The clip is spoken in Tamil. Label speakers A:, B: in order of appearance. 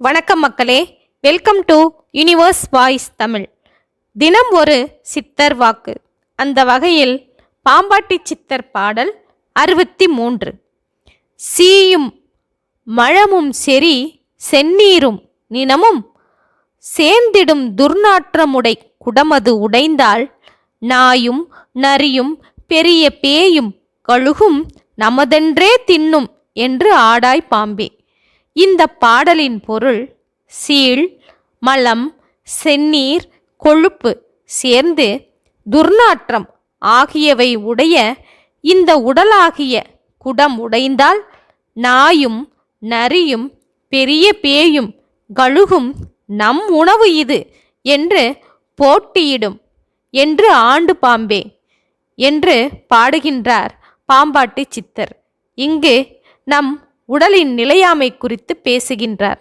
A: வணக்கம் மக்களே. Welcome to universe voice Tamil தினம் ஒரு சித்தர் வாக்கு. அந்த வகையில் பாம்பாட்டி சித்தர் பாடல் அறுபத்தி மூன்று. சீயும் மழமும் செறி செந்நீரும் நினமும் சேர்ந்திடும் துர்நாற்றமுடை குடமது உடைந்தால் நாயும் நரியும் பெரிய பேயும் கழுகும் நமதென்றே தின்னும் என்று ஆடாய் பாம்பே. இந்த பாடலின் பொருள் சீழ் மலம் செந்நீர் கொழுப்பு சேர்ந்து துர்நாற்றம் ஆகியவை உடைய இந்த உடலாகிய குடம் உடைந்தால் நாயும் நரியும் பெரிய பேயும் கழுகும் நம் உணவு இது என்று போட்டியிடும் என்று ஆண்டு பாம்பே என்று பாடுகின்றார் பாம்பாட்டி சித்தர். இங்கு நம் உடலின் நிலையாமை குறித்து பேசுகின்றார்.